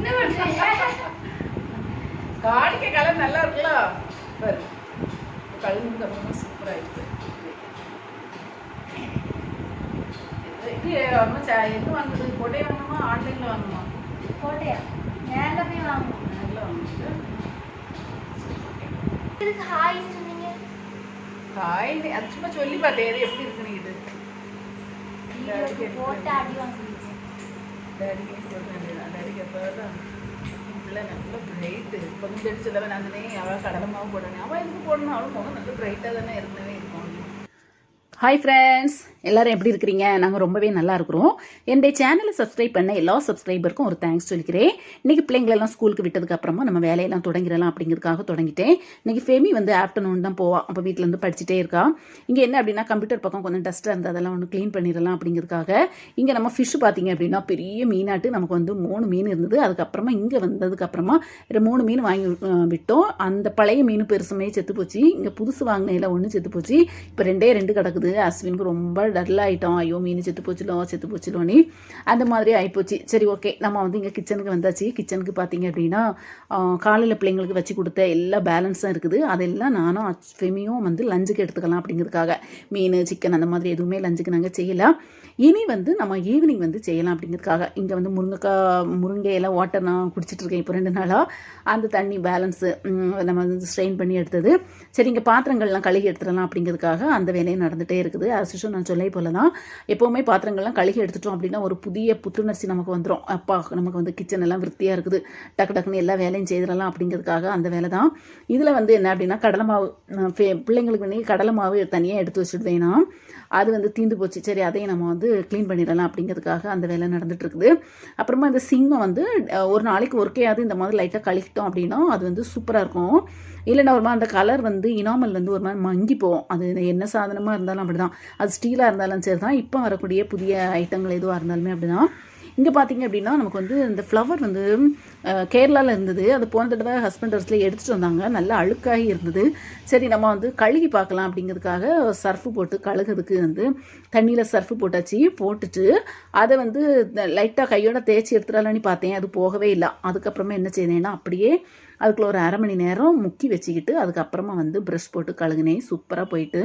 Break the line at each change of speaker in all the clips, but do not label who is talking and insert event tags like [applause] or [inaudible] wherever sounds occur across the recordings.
என்ன
காணிக்க கலர் நல்லா இருக்குல்ல பாரு. அப்புறமா சூப்பராக இருக்கு இது அம்மா சா- எது வாங்கணுமா? ஆன்லைனில் வாங்கணுமா?
கோட்டையா? நேரில் போய் வாங்கணும்
நேரில் வாங்கிட்டு
இதுக்கு ஹாய்னு சொன்னீங்க.
அது சும்மா சொல்லி பார்த்தேன் எது எப்படி இருக்குன்னு இது?
போட்டு அடி வாங்கிடுச்சு
பிள்ளை நல்ல பிரைட்டு கொஞ்சம் சிலவன் அந்தனே அவள் கடலை மாவு போடணும். அவள் எதுக்கு போடணும்? அவளும் முகம் நல்ல பிரைட்டாக தானே இருந்தவே ஹாய் ஃப்ரெண்ட்ஸ் எல்லோரும் எப்படி இருக்கிறீங்க? நாங்கள் ரொம்பவே நல்லா இருக்கிறோம். என்னுடைய சேனலை சப்ஸ்கிரைப் பண்ண எல்லா சப்ஸ்கிரைபருக்கும் ஒரு தேங்க்ஸ் சொல்லிக்கிறேன். இன்றைக்கி பிள்ளைங்களெல்லாம் ஸ்கூலுக்கு விட்டதுக்கு அப்புறமா நம்ம வேலையெல்லாம் தொடங்கிடலாம் அப்படிங்கிறதுக்காக தொடங்கிட்டேன். இன்றைக்கி ஃபெமி வந்து ஆஃப்டர்நூன் தான் போவா. அப்போ வீட்டிலேருந்து படிச்சுட்டே இருக்கா. இங்கே என்ன அப்படின்னா கம்ப்யூட்டர் பக்கம் கொஞ்சம் டஸ்ட்டாக இருந்தால் அதெல்லாம் ஒன்று க்ளீன் பண்ணிடலாம் அப்படிங்கிறதுக்காக இங்கே நம்ம ஃபிஷ் பார்த்தீங்க அப்படின்னா பெரிய மீனாட்டு நமக்கு வந்து மூணு மீன் இருந்தது. அதுக்கப்புறமா இங்கே வந்ததுக்கப்புறமா மூணு மீன் வாங்கி விட்டோம். அந்த பழைய மீன் பெருசுமே செத்து போச்சு இங்கே புதுசு வாங்கினையில் ஒன்று செத்து போச்சு இப்போ ரெண்டே ரெண்டு கிடக்குது. அஸ்வினுக்கு ரொம்ப டல் ஆகிட்டோம் ஐயோ மீன் செத்து போச்சுலோ செத்து போச்சுலோன்னு அந்த மாதிரி ஆகிப்போச்சு சரி ஓகே. நம்ம வந்து இங்கே கிச்சனுக்கு வந்தாச்சு. கிச்சனுக்கு பார்த்தீங்க அப்படின்னா காலையில் பிள்ளைங்களுக்கு வச்சு கொடுத்த எல்லா பேலன்ஸும் இருக்குது. அதெல்லாம் நானும் அச்- வந்து லஞ்சுக்கு எடுத்துக்கலாம் அப்படிங்கிறதுக்காக. மீன் சிக்கன் அந்த மாதிரி எதுவுமே லஞ்சுக்கு நாங்கள் செய்யலாம் இனி வந்து நம்ம ஈவினிங் வந்து செய்யலாம் அப்படிங்கிறதுக்காக. இங்கே வந்து முருங்கைக்காய் முருங்கையெல்லாம் வாட்டர் நான் குடிச்சிட்டு இருக்கேன் இப்போ ரெண்டு நாளாக அந்த தண்ணி பேலன்ஸு நம்ம வந்து ஸ்ட்ரெயின் பண்ணி எடுத்தது. சரி இங்கே பாத்திரங்கள்லாம் கழுகி எடுத்துடலாம் அப்படிங்கிறதுக்காக அந்த வேலையும் நடந்துகிட்டே இருக்குது. அசிஷம் நான் சொல்லே போல தான் எப்போவுமே பாத்திரங்கள்லாம் கழுகி எடுத்துட்டோம் அப்படின்னா ஒரு புதிய புத்துணர்ச்சி நமக்கு வந்துடும் அப்பா நமக்கு வந்து கிச்சன் எல்லாம் விருத்தியாக இருக்குது. டக்கு டக்குன்னு எல்லா வேலையும் செய்திடலாம் அப்படிங்கிறதுக்காக அந்த வேலை தான் இதில் வந்து என்ன அப்படின்னா கடலை மாவு பிள்ளைங்களுக்கு வந்து கடலை மாவு தனியாக எடுத்து வச்சுடுவேன்னா அது வந்து தீந்து போச்சு. சரி அதையும் நம்ம வந்து க்ளீன் பண்ணிடலாம் அப்படிங்கிறதுக்காக அந்த வேலை நடந்துகிட்ருக்குது அப்புறமா இந்த சிங்கம் வந்து ஒரு நாளைக்கு ஒர்க்கையாவது இந்த மாதிரி லைட்டாக கழிக்கிட்டோம் அப்படின்னா அது வந்து சூப்பராக இருக்கும். இல்லைன்னா ஒரு மாதிரி அந்த கலர் வந்து இனாமல் வந்து ஒரு மாதிரி மங்கி போகும். அது என்ன சாதனமாக இருந்தாலும் அப்படி தான் அது ஸ்டீலாக இருந்தாலும் சரி தான் இப்போ வரக்கூடிய புதிய ஐட்டங்கள் எதுவாக இருந்தாலுமே அப்படி தான் இங்கே பார்த்தீங்க அப்படின்னா நமக்கு வந்து இந்த ஃப்ளவர் வந்து கேரளாவில் இருந்தது. அது போன தடவை ஹஸ்பண்ட் ஹவுஸில் எடுத்துகிட்டு வந்தாங்க. நல்லா அழுக்காகி இருந்தது. சரி நம்ம வந்து கழுகி பார்க்கலாம் அப்படிங்கிறதுக்காக சர்ஃபு போட்டு கழுகுறதுக்கு வந்து தண்ணியில் சர்ஃபு போட்டாச்சு. போட்டுட்டு அதை வந்து லைட்டாக கையோட தேய்ச்சி எடுத்துடலான்னு பார்த்தேன் அது போகவே இல்லை. அதுக்கப்புறமா என்ன செய்தேன்னா அப்படியே அதுக்குள்ள ஒரு அரை மணி நேரம் முக்கி வச்சுக்கிட்டு அதுக்கப்புறமா வந்து ப்ரஷ் போட்டு கழுகுனேன். சூப்பராக போயிட்டு.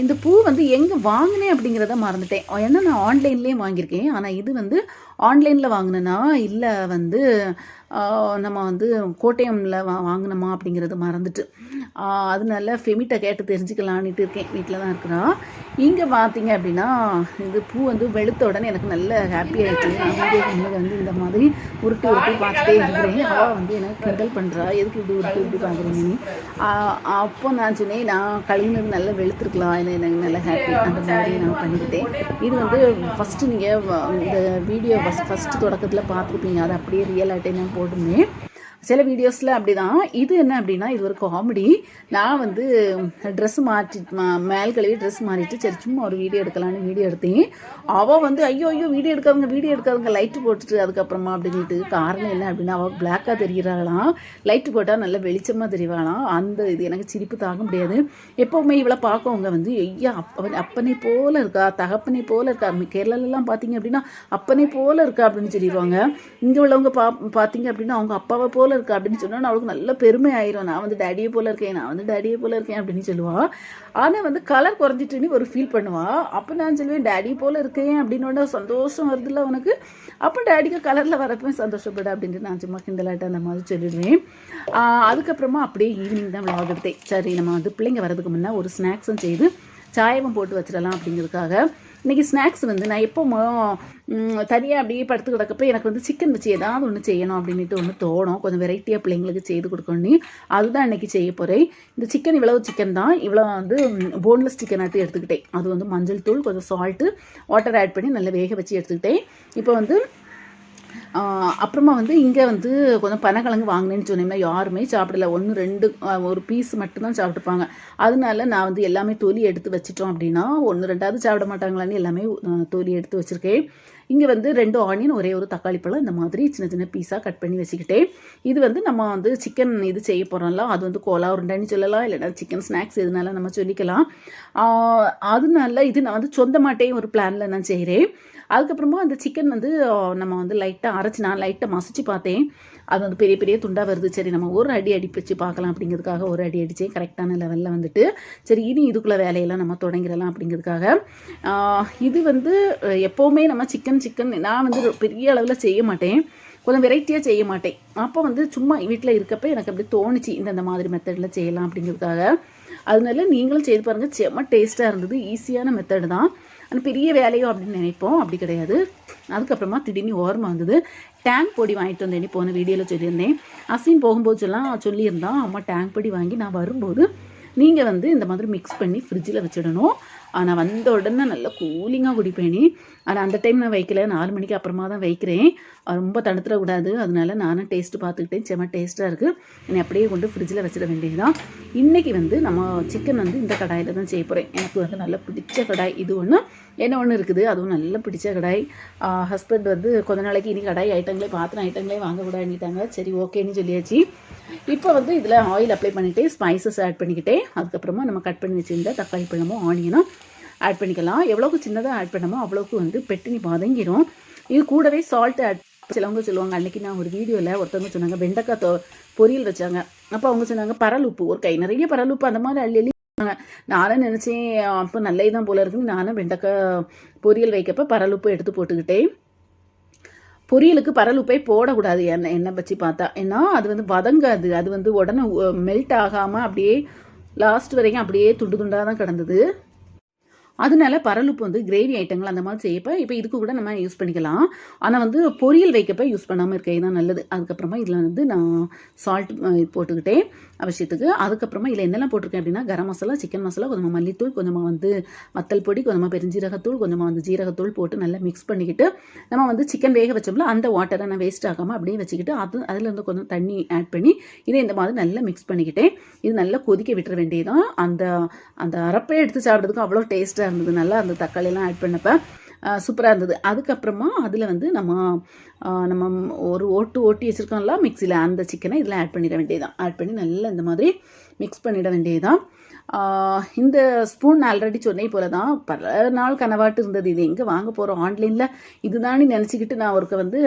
இந்த பூ வந்து எங்கே வாங்கினேன் அப்படிங்கிறத மறந்துட்டேன். ஏன்னா நான் ஆன்லைன்லேயே வாங்கியிருக்கேன். ஆனால் இது வந்து ஆன்லைனில் வாங்கினேன்னா இல்லை வந்து நம்ம வந்து கோட்டயமில் வா வாங்கினோமா அப்படிங்கிறது மறந்துட்டு. அதனால ஃபெமிட்டை கேட்டு தெரிஞ்சுக்கலான்ட்டு இருக்கேன். வீட்டில் தான் இருக்கிறா. இங்கே பார்த்தீங்க அப்படின்னா இது பூ வந்து வெளுத்த உடனே எனக்கு நல்ல ஹாப்பி ஆகிடுச்சு நான் வீடியோ வந்து இந்த மாதிரி உருட்டி உருட்டி பார்த்துட்டே இருக்கிறேன். அவள் வந்து எனக்கு கிண்டல் பண்ணுறா எதுக்கு இப்படி உருட்டி உருட்டி பார்க்குறீங்கன்னு? அப்போ நான் சொன்னேன் நான் கழுவினது நல்லா வெளுத்துருக்கலாம். எனக்கு நல்ல ஹாப்பி அந்த மாதிரி நான் பண்ணிக்கிட்டேன். இது வந்து ஃபஸ்ட்டு நீங்கள் இந்த வீடியோ ஃபஸ்ட் ஃபஸ்ட்டு தொடக்கத்தில் பார்த்துருப்பீங்க. அதை அப்படியே ரியல் ஆகிட்டே நான் बोर्ड में சில வீடியோஸில் அப்படி தான் இது என்ன அப்படின்னா இது ஒரு காமெடி நான் வந்து ட்ரெஸ் மாற்றி மா- மேல் கழுவி ட்ரெஸ் மாறிட்டு சரி சும்மா ஒரு வீடியோ எடுக்கலான்னு வீடியோ எடுத்தேன். அவள் வந்து ஐயோ ஐயோ வீடியோ எடுக்காதுங்க வீடியோ எடுக்காதுங்க லைட்டு போட்டுட்டு அதுக்கப்புறமா அப்படின்ட்டு காரணம் என்ன அப்படின்னா அவள் பிளாக்காக தெரிகிறாளாம் லைட்டு போட்டால் நல்லா வெளிச்சமாக தெரிவாளாம். அந்த இது எனக்கு சிரிப்பு தாங்க முடியாது. எப்போவுமே இவளை பார்க்கவங்க வந்து ஐயா அப்ப அப்பனை போல இருக்கா? தகப்பனை போல இருக்கா? கேரளாலலாம் பார்த்தீங்க அப்படின்னா அப்பனை போல இருக்கா? அப்படின்னு சொல்லிடுவாங்க. இங்கே உள்ளவங்க பா பார்த்தீங்க அப்படின்னா அவங்க அப்பாவை போல இருக்கா அப்படின்னு சொன்னா அவளுக்கு நல்ல பெருமை ஆயிரும். நான் வந்து டேடியை போல இருக்கேன் நான் வந்து டேடியை போல இருக்கேன் அப்படின்னு சொல்லுவான் ஆனால் வந்து கலர் குறைஞ்சிட்டுன்னு ஒரு ஃபீல் பண்ணுவாள் அப்போ நான் சொல்லுவேன் டேடி போல இருக்கேன் அப்படின்னு சந்தோஷம் வருதுல்ல உனக்கு? அப்போ டேடிக்கு கலரில் வரப்போ சந்தோஷப்படு அப்படின்ட்டு நான் சும்மா கிண்டலாட்ட அந்த மாதிரி சொல்லிடுவேன். அதுக்கப்புறமா அப்படியே ஈவினிங் தான் விளாக் எடுத்தேன். சரி நம்ம வந்து பிள்ளைங்க வரதுக்கு முன்னே ஒரு ஸ்நாக்ஸும் செய்து சாயமும் போட்டு வச்சிடலாம் அப்படிங்கிறதுக்காக. இன்றைக்கி ஸ்நாக்ஸ் வந்து நான் எப்போ தனியாக அப்படியே படுத்து கிடக்கப்போ எனக்கு வந்து சிக்கன் வச்சு ஏதாவது ஒன்று செய்யணும் அப்படின்ட்டு ஒன்று தோணும். கொஞ்சம் வெரைட்டியாக பிள்ளைங்களுக்கு செய்து கொடுக்கணும் அதுதான் இன்றைக்கி செய்ய போகிறேன் இந்த சிக்கன் இவ்வளவு சிக்கன் தான். இவ்வளோ வந்து போன்லெஸ் சிக்கன் ஆட்டு எடுத்துக்கிட்டேன். அது வந்து மஞ்சள் தூள் கொஞ்சம் சால்ட்டு வாட்டர் ஆட் பண்ணி நல்லா வேக வச்சு எடுத்துக்கிட்டேன். இப்போ வந்து அப்புறமா வந்து இங்கே வந்து கொஞ்சம் பனக்கிழங்கு வாங்கினேன்னு சொன்னீங்கன்னா யாருமே சாப்பிடல. ஒன்று ரெண்டு ஒரு பீஸ் மட்டும்தான் சாப்பிட்டுப்பாங்க. அதனால நான் வந்து எல்லாமே தொலி எடுத்து வச்சிட்டோம் அப்படின்னா ஒன்று ரெண்டாவது சாப்பிட மாட்டாங்களான்னு எல்லாமே தொலி எடுத்து வச்சுருக்கேன். இங்கே வந்து ரெண்டு ஆனியன் ஒரே ஒரு தக்காளி பழம் இந்த மாதிரி சின்ன சின்ன பீஸாக கட் பண்ணி வச்சுக்கிட்டேன் இது வந்து நம்ம வந்து சிக்கன் இது செய்ய போகிறோம்ல அது வந்து கோலா உருண்டைன்னு சொல்லலாம் இல்லைனா சிக்கன் ஸ்நாக்ஸ் எதுனால நம்ம சொல்லிக்கலாம். அதனால இது நான் வந்து சொந்தமாட்டே ஒரு பிளானில் நான் செய்கிறேன் அதுக்கப்புறமா அந்த சிக்கன் வந்து நம்ம வந்து லைட்டாக அரைச்சி நான் லைட்டாக மசிச்சு பார்த்தேன். அது வந்து பெரிய பெரிய துண்டாக வருது. சரி நம்ம ஒரு அடி அடிப்பிச்சு பார்க்கலாம் அப்படிங்கிறதுக்காக ஒரு அடி அடித்தேன் கரெக்டான லெவலில் வந்துட்டு. சரி இனி இதுக்குள்ளே வேலையெல்லாம் நம்ம தொடங்கிடலாம் அப்படிங்கிறதுக்காக. இது வந்து எப்போவுமே நம்ம சிக்கன் சிக்கன் நான் வந்து பெரிய அளவில் செய்ய மாட்டேன். கொஞ்சம் வெரைட்டியாக செய்ய மாட்டேன். அப்போ வந்து சும்மா வீட்டில் இருக்கப்போ எனக்கு அப்படி தோணுச்சு இந்த மாதிரி மெத்தடில் செய்யலாம் அப்படிங்கிறதுக்காக. அதனால நீங்களும் செய்து பாருங்கள் செம்ம டேஸ்ட்டாக இருந்தது ஈஸியான மெத்தடு தான். ஆனால் பெரிய வேலையோ அப்படின்னு நினைப்போம் அப்படி கிடையாது. அதுக்கப்புறமா திடீர்னு ஓரமாக வந்தது. டேங்க் பொடி வாங்கிட்டு வந்தேன் போன வீடியோவில் சொல்லியிருந்தேன். அசின் போகும்போது எல்லாம் சொல்லியிருந்தான் அம்மா டேங்க் பொடி வாங்கி நான் வரும்போது நீங்கள் வந்து இந்த மாதிரி மிக்ஸ் பண்ணி ஃப்ரிட்ஜில் வச்சிடணும். ஆனால் வந்த உடனே நல்லா கூலிங்காக குடிப்பேனி ஆனால் அந்த டைம் நான் வைக்கல. நாலு மணிக்கு அப்புறமா தான் வைக்கிறேன். ரொம்ப தடுத்துடக்கூடாது அதனால நானும் டேஸ்ட்டு பார்த்துக்கிட்டேன். செம்ம டேஸ்ட்டாக இருக்குது என்னை அப்படியே கொண்டு ஃப்ரிட்ஜில் வச்சிட வேண்டியதுதான். இன்றைக்கி வந்து நம்ம சிக்கன் வந்து இந்த கடாயில் தான் செய்ய போகிறேன் எனக்கு வந்து நல்லா பிடிச்ச கடாய் இது ஒன்று என்ன ஒன்று இருக்குது? அதுவும் நல்லா பிடிச்ச கடாய். ஹஸ்பண்ட் வந்து கொஞ்ச நாளைக்கு இனி கடாய் ஐட்டங்களே பாத்திரம் ஐட்டங்களே வாங்கக்கூடாதுன்னுட்டாங்க. சரி ஓகேன்னு சொல்லியாச்சு. இப்போ வந்து இதில் ஆயில் அப்ளை பண்ணிவிட்டு ஸ்பைசஸ் ஆட் பண்ணிக்கிட்டே அதுக்கப்புறமா நம்ம கட் பண்ணி வச்சுருந்த தக்காளி பழமும் ஆனியனும் ஆட் பண்ணிக்கலாம். எவ்வளோக்கு சின்னதாக ஆட் பண்ணமோ அவ்வளோக்கு வந்து பெட்டினி பதங்கிடும் இது கூடவே சால்ட் ஆட் சிலவங்க சொல்லுவாங்க அன்றைக்கி நான் ஒரு வீடியோவில் ஒருத்தவங்க சொன்னாங்க வெண்டைக்காய் தொ பொரியல் வச்சாங்க. அப்போ அவங்க சொன்னாங்க பரல் உப்பு ஒரு கை நிறைய பரல் உப்பு அந்த மாதிரி அள்ளி அள்ளி சொன்னாங்க. நானும் நினச்சேன் அப்போ நல்லது தான் போல இருக்குன்னு நானும் வெண்டைக்காய் பொரியல் வைக்கப்ப பரல் உப்பு எடுத்து போட்டுக்கிட்டேன். பொரியலுக்கு பரலுப்பை போடக்கூடாது. எண்ணெய் எண்ணெய் வச்சு பார்த்தா. ஏன்னா அது வந்து வதங்காது. அது வந்து உடனே மெல்ட் ஆகாமல் அப்படியே லாஸ்ட் வரைக்கும் அப்படியே துண்டு துண்டாக தான் கிடந்தது. அதனால பரலுப்பு வந்து கிரேவி ஐட்டங்கள் அந்த மாதிரி செய்யப்ப இப்போ இதுக்கு கூட நம்ம யூஸ் பண்ணிக்கலாம். ஆனால் வந்து பொரியல் வைக்கப்ப யூஸ் பண்ணாமல் இருக்க தான் நல்லது. அதுக்கப்புறமா இதில் வந்து நான் சால்ட் போட்டுக்கிட்டேன் அவசியத்துக்கு. அதுக்கப்புறமா இதில் என்னெல்லாம் போட்டிருக்கேன் அப்படின்னா கரம் மசாலா சிக்கன் மசாலா கொஞ்சமாக மல்லித்தூள் கொஞ்சமாக வந்து வத்தல் பொடி கொஞ்சமாக பெருஞ்சீரகத்தூள் கொஞ்சமாக வந்து ஜீரகத்தூள் போட்டு நல்லா மிக்ஸ் பண்ணிக்கிட்டு நம்ம வந்து சிக்கன் வேக வச்சோம்ல அந்த வாட்டரை நான் வேஸ்ட் ஆகாமல் அப்படியே வச்சுக்கிட்டு அது அதில் இருந்து கொஞ்சம் தண்ணி ஆட் பண்ணி இதை இந்த மாதிரி நல்லா மிக்ஸ் பண்ணிக்கிட்டேன். இது நல்லா கொதிக்க விட்டுற வேண்டியதான் அந்த அந்த அரப்பை எடுத்து சாப்பிட்றதுக்கு அவ்வளோ டேஸ்ட்டாக இருந்தது. நல்லா அந்த தக்காளியெல்லாம் ஆட் பண்ணப்போ சூப்பராக இருந்தது. அதுக்கப்புறமா அதில் வந்து நம்ம நம்ம ஒரு ஓட்டு ஓட்டி வச்சுருக்கோம்ல மிக்சியில் அந்த சிக்கனை இதில் ஆட் பண்ணிட வேண்டியதான் ஆட் பண்ணி நல்லா இந்த மாதிரி மிக்ஸ் பண்ணிட வேண்டியதுதான். இந்த ஸ்பூன் ஆல்ரெடி சொன்னே போல தான் பல நாள் கனவாட்டு இருந்தது. இது எங்கே வாங்க போகிறோம் ஆன்லைனில் இதுதான்னு நினச்சிக்கிட்டு நான் ஒருக்க வந்து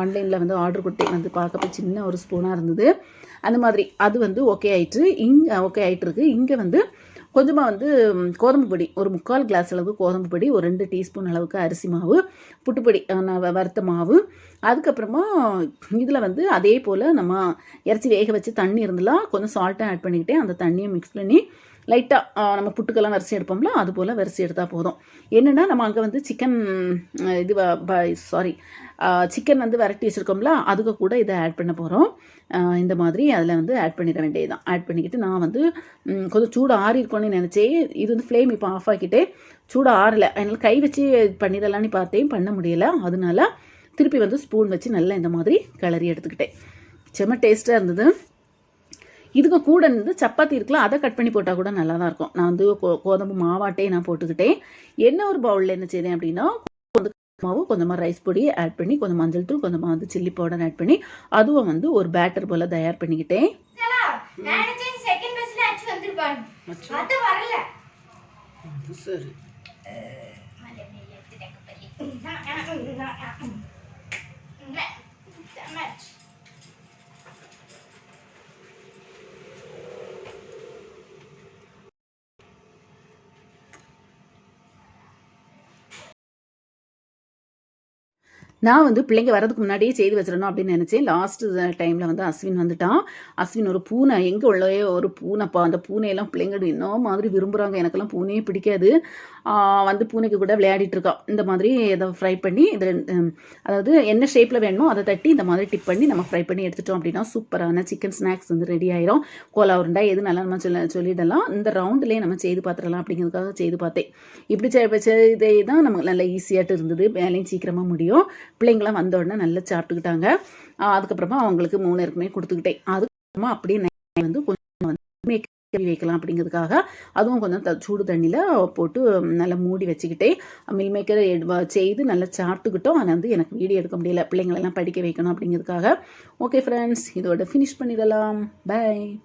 ஆன்லைனில் வந்து ஆர்டர் கொடுத்தேன். வந்து பார்க்கப்ப சின்ன ஒரு ஸ்பூனாக இருந்தது. அந்த மாதிரி. அது வந்து ஓகே ஆயிட்டு இங்கே ஓகே ஆயிட்டு இருக்கு இங்கே வந்து கொஞ்சமாக வந்து ம், கோதம்பு பொடி ஒரு முக்கால் கிளாஸ் அளவுக்கு கோதம்பு பொடி ஒரு ரெண்டு டீஸ்பூன் அளவுக்கு அரிசி மாவு புட்டுப்பொடி வ- வறுத்த மாவு அதுக்கப்புறமா இதில் வந்து அதே போல் நம்ம இறச்சி வேக வச்சு தண்ணி இருந்தலாம் கொஞ்சம் சால்ட்டாக ஆட் பண்ணிக்கிட்டே அந்த தண்ணியை மிக்ஸ் பண்ணி லைட்டாக நம்ம புட்டுக்கெல்லாம் வரிசை எடுப்போம்ல அது போல் வரிசை எடுத்தால் போதும். என்னென்னா நம்ம அங்கே வந்து சிக்கன் இது சாரி சிக்கன் வந்து வெரைட்டி வச்சுருக்கோம்ல அதுக்கு கூட இதை ஆட் பண்ண போகிறோம் இந்த மாதிரி அதில் வந்து ஆட் பண்ணிட வேண்டியதுதான். ஆட் பண்ணிக்கிட்டு நான் வந்து கொஞ்சம் சூடு ஆறி நினச்சே இது வந்து ஃப்ளேம் இப்போ ஆஃப் ஆக்கிட்டே சூடு ஆறலை. அதனால் கை வச்சு பண்ணிடலான்னு பார்த்தேன் பண்ண முடியலை. அதனால திருப்பி வந்து ஸ்பூன் வச்சு நல்லா இந்த மாதிரி கிளறி எடுத்துக்கிட்டேன். செம்ம டேஸ்ட்டாக இருந்தது. இதுக்கு கூட இருந்து சப்பாத்தி இருக்குல்ல அதை கட் பண்ணி போட்டால் கூட நல்லா தான் இருக்கும். நான் வந்து கோதம்பு மாவாட்டே நான் போட்டுக்கிட்டேன். என்ன ஒரு பவுலில் என்ன செய்தேன் அப்படின்னா கொஞ்சம் மாவு கொஞ்சமாக ரைஸ் பொடி ஆட் பண்ணி கொஞ்சம் மஞ்சள் தூள் கொஞ்சமாக வந்து சில்லி பவுடர் ஆட் பண்ணி அதுவும் வந்து ஒரு பேட்டர் போல் தயார் பண்ணிக்கிட்டேன்.
செகண்ட் [laughs]
நான் வந்து பிள்ளைங்க வரதுக்கு முன்னாடியே செய்து வச்சிடணும் அப்படின்னு நினச்சேன். லாஸ்ட் டைமில் வந்து அஸ்வின் வந்துட்டான். அஸ்வின் ஒரு பூனை. எங்கே உள்ளவே ஒரு பூனைப்பா? அந்த பூனையெல்லாம் பிள்ளைங்க என்ன மாதிரி விரும்புகிறாங்க எனக்கெல்லாம் பூனையே பிடிக்காது. வந்து பூனைக்கு கூட விளையாடிட்டு இருக்கோம் இந்த மாதிரி இதை ஃப்ரை பண்ணி இதில் அதாவது என்ன ஷேப்பில் வேணுமோ அதை தட்டி இந்த மாதிரி டிப் பண்ணி நம்ம ஃப்ரை பண்ணி எடுத்துட்டோம் அப்படின்னா சூப்பரான சிக்கன் ஸ்நாக்ஸ் வந்து ரெடி ஆயிரும். கோலா உருண்டா எது நல்லா நம்ம சொல்ல சொல்லிடலாம். இந்த ரவுண்ட்லேயே நம்ம செய்து பார்த்துடலாம் அப்படிங்கிறதுக்காக செய்து பார்த்தேன். இப்படி செய்தே தான் நமக்கு நல்லா ஈஸியாட்டு இருந்தது. வேலையும் சீக்கிரமாக முடியும். பிள்ளைங்களாம் வந்த உடனே நல்லா சாப்பிட்டுக்கிட்டாங்க. அதுக்கப்புறமா அவங்களுக்கு மூணு இருக்குமே கொடுத்துக்கிட்டேன். அதுக்கப்புறமா அப்படியே வந்து கொஞ்சம் வந்து வைக்கலாம் அப்படிங்கிறதுக்காக. அதுவும் கொஞ்சம் த- சூடு தண்ணியில் போட்டு நல்லா மூடி வச்சுக்கிட்டே மில் மேக்கர் செய்து நல்லா சாப்பிட்டுக்கிட்டோம். ஆனால் வந்து எனக்கு வீடியோ எடுக்க முடியல. பிள்ளைங்களெல்லாம் படிக்க வைக்கணும் அப்படிங்கிறதுக்காக. ஓகே ஃப்ரெண்ட்ஸ் இதோட ஃபினிஷ் பண்ணிடலாம். பை